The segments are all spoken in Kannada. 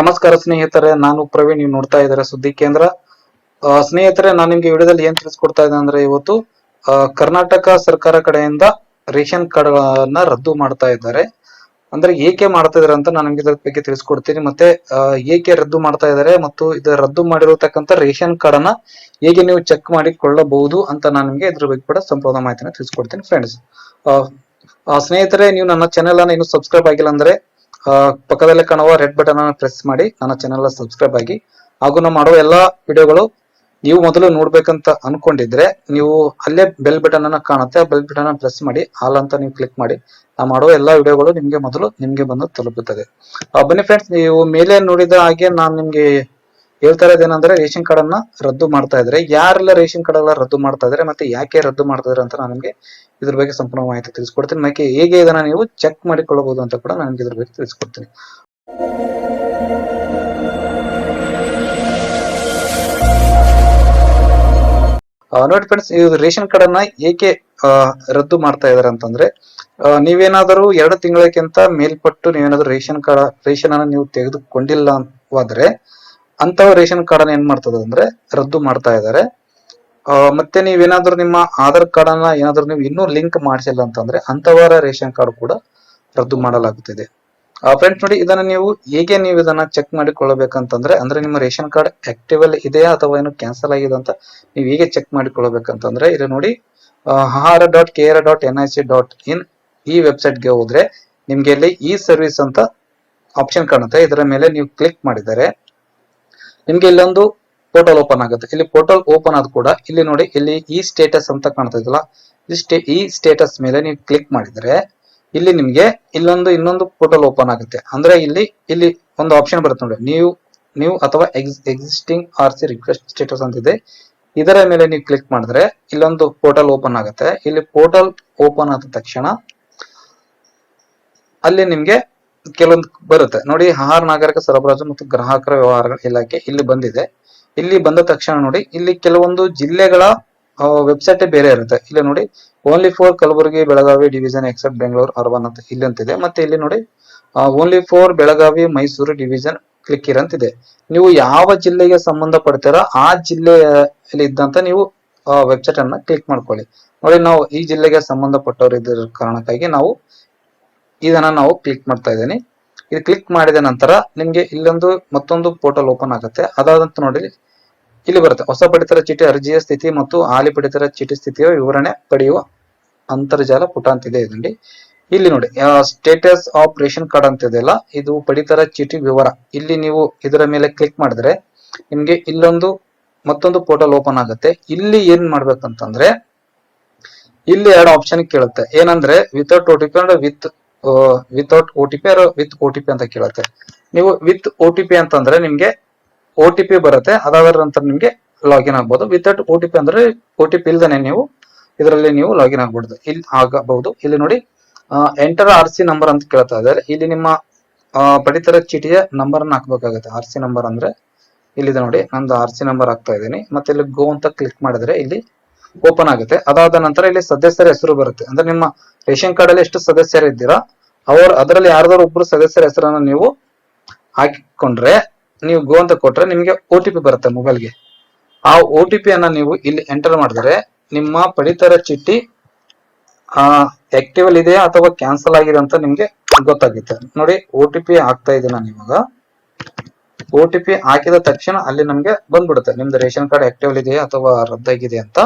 ನಮಸ್ಕಾರ ಸ್ನೇಹಿತರೆ ನಾನು ಪ್ರವೀಣ್ ನೀವು ನೋಡ್ತಾ ಇದ್ದಾರೆ ಸುದ್ದಿ ಕೇಂದ್ರ. ಆ, ಸ್ನೇಹಿತರೆ ನಾನು ನಿಮ್ಗೆ ವಿಡಿಯೋದಲ್ಲಿ ಏನ್ ತಿಳಿಸ್ಕೊಡ್ತಾ ಇದ್ದೆ ಅಂದ್ರೆ ಇವತ್ತು ಆ, ಕರ್ನಾಟಕ ಸರ್ಕಾರ ಕಡೆಯಿಂದ ರೇಷನ್ ಕಾರ್ಡ್ಗಳನ್ನ ರದ್ದು ಮಾಡ್ತಾ ಇದ್ದಾರೆ. ಅಂದ್ರೆ ಏಕೆ ಮಾಡ್ತಾ ಇದಾರೆ ಅಂತ ನಾನು ನಿಮ್ಗೆ ಇದ್ರ ಬಗ್ಗೆ ತಿಳಿಸ್ಕೊಡ್ತೀನಿ. ಮತ್ತೆ ಆ, ಏಕೆ ರದ್ದು ಮಾಡ್ತಾ ಇದ್ದಾರೆ ಮತ್ತು ಇದು ರದ್ದು ಮಾಡಿರತಕ್ಕಂತ ರೇಷನ್ ಕಾರ್ಡ್ ಅನ್ನ ಹೇಗೆ ನೀವು ಚೆಕ್ ಮಾಡಿಕೊಳ್ಳಬಹುದು ಅಂತ ನಾನು ನಿಮ್ಗೆ ಇದ್ರ ಬಗ್ಗೆ ಕೂಡ ಸಂಪೂರ್ಣ ಮಾಹಿತಿನ ತಿಳಿಸ್ಕೊಡ್ತೀನಿ ಫ್ರೆಂಡ್ಸ್ ಸ್ನೇಹಿತರೆ ನೀವು ನನ್ನ ಚಾನೆಲ್ ಅನ್ನ ಇನ್ನು ಸಬ್ಸ್ಕ್ರೈಬ್ ಆಗಿಲ್ಲ ಅಂದ್ರೆ ಆ, ಪಕ್ಕದಲ್ಲೇ ಕಾಣುವ ರೆಡ್ ಬಟನ್ ಅನ್ನು ಪ್ರೆಸ್ ಮಾಡಿ ನನ್ನ ಚಾನೆಲ್ ಸಬ್ಸ್ಕ್ರೈಬ್ ಆಗಿ. ಹಾಗೂ ನಾವು ಮಾಡುವ ಎಲ್ಲಾ ವಿಡಿಯೋಗಳು ನೀವು ಮೊದಲು ನೋಡ್ಬೇಕಂತ ಅನ್ಕೊಂಡಿದ್ರೆ ನೀವು ಅಲ್ಲೇ ಬೆಲ್ ಬಟನ್ ಅನ್ನ ಕಾಣುತ್ತೆ. ಬೆಲ್ ಬಟನ್ ಪ್ರೆಸ್ ಮಾಡಿ ಹಾಲ್ ಅಂತ ನೀವು ಕ್ಲಿಕ್ ಮಾಡಿ, ನಾವು ಮಾಡುವ ಎಲ್ಲಾ ವಿಡಿಯೋಗಳು ನಿಮ್ಗೆ ಮೊದಲು ನಿಮ್ಗೆ ಬಂದು ತಲುಪುತ್ತದೆ. ಬನ್ನಿ ಫ್ರೆಂಡ್ಸ್ ನೀವು ಮೇಲೆ ನೋಡಿದ ಹಾಗೆ ನಾನು ನಿಮ್ಗೆ ಹೇಳ್ತಾ ಇರೋದೇನಂದ್ರೆ ರೇಷನ್ ಕಾರ್ಡ್ ಅನ್ನ ರದ್ದು ಮಾಡ್ತಾ ಇದ್ರೆ, ಯಾರೆಲ್ಲ ರೇಷನ್ ಕಾರ್ಡ್ ಎಲ್ಲ ರದ್ದು ಮಾಡ್ತಾ ಇದ್ದಾರೆ ಮತ್ತೆ ಯಾಕೆ ರದ್ದು ಮಾಡ್ತಾ ಇದ್ದಾರೆ ಅಂತ ನಾನು ನಿಮ್ಗೆ ಇದ್ರ ಬಗ್ಗೆ ಸಂಪೂರ್ಣ ಮಾಹಿತಿ ತಿಳಿಸ್ಕೊಡ್ತೀನಿ. ಮತ್ತೆ ಹೇಗೆ ಇದನ್ನ ನೀವು ಚೆಕ್ ಮಾಡಿಕೊಳ್ಳಬಹುದು ಅಂತ ಕೂಡ ನಾನು ಇದ್ರ ಬಗ್ಗೆ ತಿಳಿಸ್ಕೊಡ್ತೀನಿ. ನೋಡಿ ಫ್ರೆಂಡ್ಸ್ ಇದು ರೇಷನ್ ಕಾರ್ಡ್ ಅನ್ನ ಏಕೆ ರದ್ದು ಮಾಡ್ತಾ ಇದಾರೆ ಅಂತಂದ್ರೆ ನೀವೇನಾದರೂ ಎರಡು ತಿಂಗಳಕ್ಕಿಂತ ಮೇಲ್ಪಟ್ಟು ನೀವೇನಾದ್ರೂ ರೇಷನ್ ಕಾರ್ಡ್ ರೇಷನ್ ಅನ್ನ ನೀವು ತೆಗೆದುಕೊಂಡಿಲ್ಲ ಅಂತಾದ್ರೆ ಅಂತವ ರೇಷನ್ ಕಾರ್ಡ್ ಅನ್ನ ಏನ್ ಮಾಡ್ತದೆ ಅಂದ್ರೆ ರದ್ದು ಮಾಡ್ತಾ ಇದ್ದಾರೆ ಮತ್ತೆ ನೀವೇನಾದ್ರೂ ನಿಮ್ಮ ಆಧಾರ್ ಕಾರ್ಡ್ ಅನ್ನ ಏನಾದ್ರೂ ನೀವು ಇನ್ನೂ ಲಿಂಕ್ ಮಾಡಿಸಿಲ್ಲ ಅಂತಂದ್ರೆ ಅಂತವರ ರೇಷನ್ ಕಾರ್ಡ್ ಕೂಡ ರದ್ದು ಮಾಡಲಾಗುತ್ತಿದೆ. ಫ್ರೆಂಡ್ಸ್ ನೋಡಿ, ಇದನ್ನ ನೀವು ಹೇಗೆ ನೀವು ಇದನ್ನ ಚೆಕ್ ಮಾಡಿಕೊಳ್ಳಬೇಕಂತಂದ್ರೆ, ಅಂದ್ರೆ ನಿಮ್ಮ ರೇಷನ್ ಕಾರ್ಡ್ ಆಕ್ಟಿವ್ ಅಲ್ಲಿ ಇದೆಯಾ ಅಥವಾ ಏನು ಕ್ಯಾನ್ಸಲ್ ಆಗಿದೆ ಅಂತ ನೀವು ಹೇಗೆ ಚೆಕ್ ಮಾಡಿಕೊಳ್ಳಬೇಕಂತಂದ್ರೆ ಇಲ್ಲಿ ನೋಡಿ ಆಹಾರ dot K R dot N I C dot in ಈ ವೆಬ್ಸೈಟ್ಗೆ ಹೋದ್ರೆ ನಿಮ್ಗೆ ಇಲ್ಲಿ ಇ ಸರ್ವಿಸ್ ಅಂತ ಆಪ್ಷನ್ ಕಾಣುತ್ತೆ. ಇದರ ಮೇಲೆ ನೀವು ಕ್ಲಿಕ್ ಮಾಡಿದರೆ ನಿಮ್ಗೆ ಇಲ್ಲೊಂದು ಪೋರ್ಟಲ್ ಓಪನ್ ಆಗುತ್ತೆ. ಇಲ್ಲಿ ಪೋರ್ಟಲ್ ಓಪನ್ ಆದ ಕೂಡ ಇಲ್ಲಿ ನೋಡಿ, ಇಲ್ಲಿ ಈ ಸ್ಟೇಟಸ್ ಅಂತ ಕಾಣ್ತಾ ಇದಲ್ಲ ಈ ಸ್ಟೇ ಈ ಸ್ಟೇಟಸ್ ಮೇಲೆ ನೀವು ಕ್ಲಿಕ್ ಮಾಡಿದ್ರೆ ಇಲ್ಲಿ ನಿಮ್ಗೆ ಇಲ್ಲೊಂದು, ಇನ್ನೊಂದು ಪೋರ್ಟಲ್ ಓಪನ್ ಆಗುತ್ತೆ. ಅಂದ್ರೆ ಇಲ್ಲಿ ಇಲ್ಲಿ ಒಂದು ಆಪ್ಷನ್ ಬರುತ್ತೆ ನೋಡಿ, ನೀವು ನೀವು ಅಥವಾ existing R C request status ಅಂತಿದೆ ಇದರ ಮೇಲೆ ನೀವು ಕ್ಲಿಕ್ ಮಾಡಿದ್ರೆ ಇಲ್ಲೊಂದು ಪೋರ್ಟಲ್ ಓಪನ್ ಆಗುತ್ತೆ. ಇಲ್ಲಿ ಪೋರ್ಟಲ್ ಓಪನ್ ಆದ ತಕ್ಷಣ ಅಲ್ಲಿ ನಿಮ್ಗೆ ಕೆಲವೊಂದು ಬರುತ್ತೆ. ನೋಡಿ, ಆಹಾರ ನಾಗರಿಕ ಸರಬರಾಜು ಮತ್ತು ಗ್ರಾಹಕರ ವ್ಯವಹಾರಗಳ ಇಲಾಖೆ ಇಲ್ಲಿ ಬಂದಿದೆ. ಇಲ್ಲಿ ಬಂದ ತಕ್ಷಣ ನೋಡಿ, ಇಲ್ಲಿ ಕೆಲವೊಂದು ಜಿಲ್ಲೆಗಳ ವೆಬ್ಸೈಟ್ ಬೇರೆ ಇರುತ್ತೆ. ಇಲ್ಲಿ ನೋಡಿ only four Kalaburagi, Belagavi division except Bengaluru urban ಅಂತ ಇಲ್ಲಿ ಅಂತಿದೆ. ಮತ್ತೆ ಇಲ್ಲಿ ನೋಡಿ only four Belagavi Mysuru division click ಇರಂತಿದೆ ನೀವು ಯಾವ ಜಿಲ್ಲೆಗೆ ಸಂಬಂಧ ಪಡ್ತೀರಾ ಆ ಜಿಲ್ಲೆಯಲ್ಲಿ ಇದ್ದಂತ ನೀವು ವೆಬ್ಸೈಟ್ ಅನ್ನ ಕ್ಲಿಕ್ ಮಾಡ್ಕೊಳ್ಳಿ. ನೋಡಿ, ನಾವು ಈ ಜಿಲ್ಲೆಗೆ ಸಂಬಂಧಪಟ್ಟವರು ಇದ್ರ ಕಾರಣಕ್ಕಾಗಿ ನಾವು ಇದನ್ನ ನಾವು ಕ್ಲಿಕ್ ಮಾಡ್ತಾ ಇದ್ದೀನಿ. ಇದು ಕ್ಲಿಕ್ ಮಾಡಿದ ನಂತರ ನಿಮ್ಗೆ ಇಲ್ಲೊಂದು ಮತ್ತೊಂದು ಪೋರ್ಟಲ್ ಓಪನ್ ಆಗುತ್ತೆ. ಅದಾದಂತ ನೋಡಿ ಇಲ್ಲಿ ಬರುತ್ತೆ. ಹೊಸ ಪಡಿತರ ಚೀಟಿ, ಅರ್ಜಿಯ ಸ್ಥಿತಿ ಮತ್ತು ಹಾಲಿ ಪಡಿತರ ಚೀಟಿ ಸ್ಥಿತಿಯ ವಿವರಣೆ ಪಡೆಯುವ ಅಂತರ್ಜಾಲ ಪುಟ ಅಂತಿದೆ ಇದರಲ್ಲಿ. ಇಲ್ಲಿ ನೋಡಿ ಸ್ಟೇಟಸ್ ಆಫ್ ರೇಷನ್ ಕಾರ್ಡ್ ಅಂತ ಇದೆಯಲ್ಲ ಇದು ಪಡಿತರ ಚೀಟಿ ವಿವರ. ಇಲ್ಲಿ ನೀವು ಇದರ ಮೇಲೆ ಕ್ಲಿಕ್ ಮಾಡಿದ್ರೆ ನಿಮ್ಗೆ ಇಲ್ಲೊಂದು ಮತ್ತೊಂದು ಪೋರ್ಟಲ್ ಓಪನ್ ಆಗುತ್ತೆ. ಇಲ್ಲಿ ಏನ್ ಮಾಡ್ಬೇಕಂತಂದ್ರೆ, ಇಲ್ಲಿ ಎರಡು ಆಪ್ಷನ್ ಕೇಳುತ್ತೆ. ಏನಂದ್ರೆ without OTP and with without O T P with O T P ಅಂತ ಕೇಳುತ್ತೆ. ನೀವು ವಿತ್ ಓ ಟಿ ಪಿ ಅಂತಂದ್ರೆ ನಿಮ್ಗೆ ಓ ಟಿ ಪಿ ಬರುತ್ತೆ, ಅದಾದ ನಂತರ ನಿಮ್ಗೆ ಲಾಗಿನ್ ಆಗ್ಬೋದು. ವಿತೌಟ್ ಓ ಟಿ ಪಿ ಅಂದ್ರೆ ಓ ಟಿ ಪಿ ಇಲ್ದೇನೆ ನೀವು ಇದರಲ್ಲಿ ನೀವು ಲಾಗಿನ್ ಆಗ್ಬಹುದು ಇಲ್ಲಿ ಆಗಬಹುದು. ಇಲ್ಲಿ ನೋಡಿ ಎಂಟರ್ ಆರ್ ಸಿ ನಂಬರ್ ಅಂತ ಕೇಳ್ತಾ ಇದ್ದಾರೆ. ಇಲ್ಲಿ ನಿಮ್ಮ ಪಡಿತರ ಚೀಟಿಯ ನಂಬರ್ ಅನ್ನ ಹಾಕ್ಬೇಕಾಗುತ್ತೆ. ಆರ್ ಸಿ ನಂಬರ್ ಅಂದ್ರೆ ಇಲ್ಲಿದೆ ನೋಡಿ, ನಂದು ಆರ್ ಸಿ ನಂಬರ್ ಹಾಕ್ತಾ ಇದ್ದೀನಿ. ಮತ್ತೆ ಇಲ್ಲಿ ಗೋ ಅಂತ ಕ್ಲಿಕ್ ಮಾಡಿದ್ರೆ ಇಲ್ಲಿ ಓಪನ್ ಆಗುತ್ತೆ. ಅದಾದ ನಂತರ ಇಲ್ಲಿ ಸದಸ್ಯರ ಹೆಸರು ಬರುತ್ತೆ. ಅಂದ್ರೆ ನಿಮ್ಮ ರೇಷನ್ ಕಾರ್ಡ್ ಅಲ್ಲಿ ಎಷ್ಟು ಸದಸ್ಯರು ಇದ್ದೀರಾ ಅವ್ರ ಅದರಲ್ಲಿ ಯಾರ್ದಾರು ಒಬ್ರು ಸದಸ್ಯರ ಹೆಸರನ್ನ ನೀವು ಹಾಕಿಕೊಂಡ್ರೆ ನೀವು ಗೋ ಅಂತ ಕೊಟ್ರೆ ನಿಮ್ಗೆ ಒ ಟಿ ಪಿ ಬರುತ್ತೆ ಮೊಬೈಲ್ಗೆ ಆ ಒ ಟಿ ಪಿ ಅನ್ನ ನೀವು ಇಲ್ಲಿ ಎಂಟರ್ ಮಾಡಿದ್ರೆ ನಿಮ್ಮ ಪಡಿತರ ಚೀಟಿ, ಆ ಆಕ್ಟಿವ್ ಅಲ್ಲಿ ಇದೆಯಾ ಅಥವಾ ಕ್ಯಾನ್ಸಲ್ ಆಗಿದೆ ಅಂತ ನಿಮ್ಗೆ ಗೊತ್ತಾಗುತ್ತೆ. ನೋಡಿ ಒ ಟಿ ಪಿ ಹಾಕ್ತಾ ಇದ್ದೀನಿ ನಾನು ಇವಾಗ ಒ ಟಿ ಪಿ ಹಾಕಿದ ತಕ್ಷಣ ಅಲ್ಲಿ ನಮ್ಗೆ ಬಂದ್ಬಿಡುತ್ತೆ. ನಿಮ್ದು ರೇಷನ್ ಕಾರ್ಡ್ ಆಕ್ಟಿವ್ ಇದೆಯಾ ಅಥವಾ ರದ್ದಾಗಿದೆ ಅಂತ.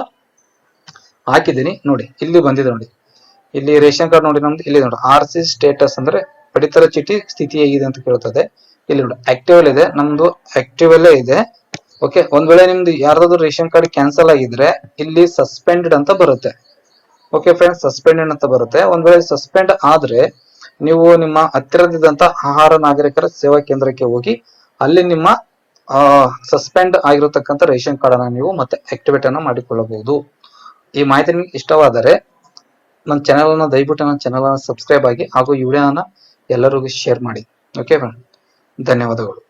ಹಾಕಿದ್ದೀನಿ, ನೋಡಿ, ಇಲ್ಲಿ ಬಂದಿದೆ ನೋಡಿ. ಇಲ್ಲಿ ರೇಷನ್ ಕಾರ್ಡ್ ನೋಡಿ ನಮ್ದು, ಇಲ್ಲಿ ನೋಡಿ ಆರ್ ಸಿ ಸ್ಟೇಟಸ್ ಅಂದ್ರೆ ಪಡಿತರ ಚೀಟಿ ಸ್ಥಿತಿ ಹೇಗಿದೆ ಅಂತ ಕೇಳುತ್ತದೆ ಇಲ್ಲಿ ನೋಡಿ ಆಕ್ಟಿವ್ ಇದೆ, ನಮ್ದು ಆಕ್ಟಿವ್ ಅಲ್ಲೇ ಇದೆ. ಓಕೆ ಒಂದ್ ವೇಳೆ ನಿಮ್ದು ಯಾರ್ದಾದ್ರು ರೇಷನ್ ಕಾರ್ಡ್ ಕ್ಯಾನ್ಸಲ್ ಆಗಿದ್ರೆ ಇಲ್ಲಿ ಸಸ್ಪೆಂಡೆಡ್ ಅಂತ ಬರುತ್ತೆ. ಓಕೆ ಫ್ರೆಂಡ್ಸ್ ಸಸ್ಪೆಂಡೆಡ್ ಅಂತ ಬರುತ್ತೆ. ಒಂದ್ ವೇಳೆ ಸಸ್ಪೆಂಡ್ ಆದ್ರೆ ನೀವು ನಿಮ್ಮ ಹತ್ತಿರದಿದ್ದಂತ ಆಹಾರ ನಾಗರಿಕರ ಸೇವಾ ಕೇಂದ್ರಕ್ಕೆ ಹೋಗಿ ಅಲ್ಲಿ ನಿಮ್ಮ ಸಸ್ಪೆಂಡ್ ಆಗಿರತಕ್ಕಂತ ರೇಷನ್ ಕಾರ್ಡ್ ಅನ್ನ ನೀವು ಮತ್ತೆ ಆಕ್ಟಿವೇಟ್ ಅನ್ನ ಮಾಡಿಕೊಳ್ಳಬಹುದು. ಈ ಮಾಹಿತಿ ನಿಮ್ಗೆ ಇಷ್ಟವಾದರೆ ನನ್ನ ಚಾನೆಲ್ ಅನ್ನ ದಯವಿಟ್ಟು ನನ್ನ ಚಾನೆಲ್ ಅನ್ನ ಸಬ್ಸ್ಕ್ರೈಬ್ ಆಗಿ ಹಾಗೂ ಈ ವಿಡಿಯೋನ ಎಲ್ಲರಿಗೂ ಶೇರ್ ಮಾಡಿ. ಓಕೆ ಫ್ರೆಂಡ್ ಧನ್ಯವಾದಗಳು.